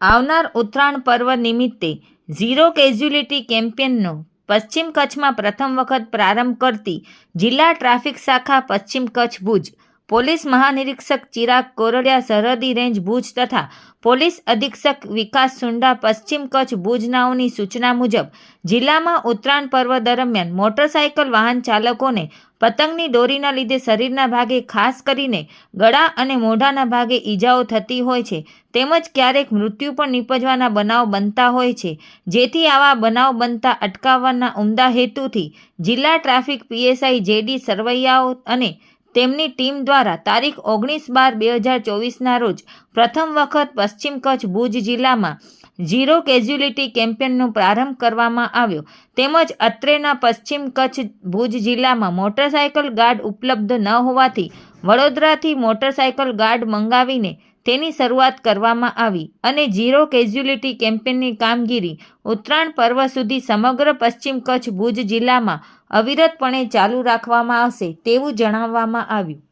આવનાર ઉત્તરાયણ પર્વ નિમિત્તે ઝીરો કેઝ્યુલિટી કેમ્પેનનો પશ્ચિમ કચ્છમાં પ્રથમ વખત પ્રારંભ કરતી જિલ્લા ટ્રાફિક શાખા પશ્ચિમ કચ્છ ભુજ પોલીસ મહાનિરીક્ષક ચિરાગ કોરડિયા સરહદી રેન્જ ભુજ તથા પોલીસ અધિક્ષક વિકાસ સુંડા પશ્ચિમ કચ્છ ભુજનાઓની સૂચના મુજબ, જિલ્લામાં ઉત્તરાયણ પર્વ દરમિયાન મોટરસાયકલ વાહન ચાલકોને પતંગની દોરીના લીધે શરીરના ભાગે ખાસ કરીને ગળા અને મોઢાના ભાગે ઈજાઓ થતી હોય છે, તેમજ ક્યારેક મૃત્યુ પણ નીપજવાના બનાવ બનતા હોય છે, જેથી આવા બનાવ બનતા અટકાવવાના ઉમદા હેતુથી જિલ્લા ટ્રાફિક પીએસઆઈ જેડી સરવૈયાઓ અને તેમની ટીમ દ્વારા તારીખ ઓગણીસ બાર બે હજાર ચોવીસના રોજ પ્રથમ વખત પશ્ચિમ કચ્છ ભુજ જિલ્લામાં ઝીરો કેઝ્યુલિટી કેમ્પેનનો પ્રારંભ કરવામાં આવ્યો. તેમજ અત્રેના પશ્ચિમ કચ્છ ભુજ જિલ્લામાં મોટરસાયકલ ગાર્ડ ઉપલબ્ધ ન હોવાથી વડોદરાથી મોટરસાયકલ ગાર્ડ મંગાવીને તેની શરૂઆત કરવામાં આવી અને ઝીરો કેઝ્યુલિટી કેમ્પેનની કામગીરી ઉત્તરાયણ પર્વ સુધી સમગ્ર પશ્ચિમ કચ્છ ભુજ જિલ્લામાં અવિરતપણે ચાલુ રાખવામાં આવશે તેવું જણાવવામાં આવ્યું.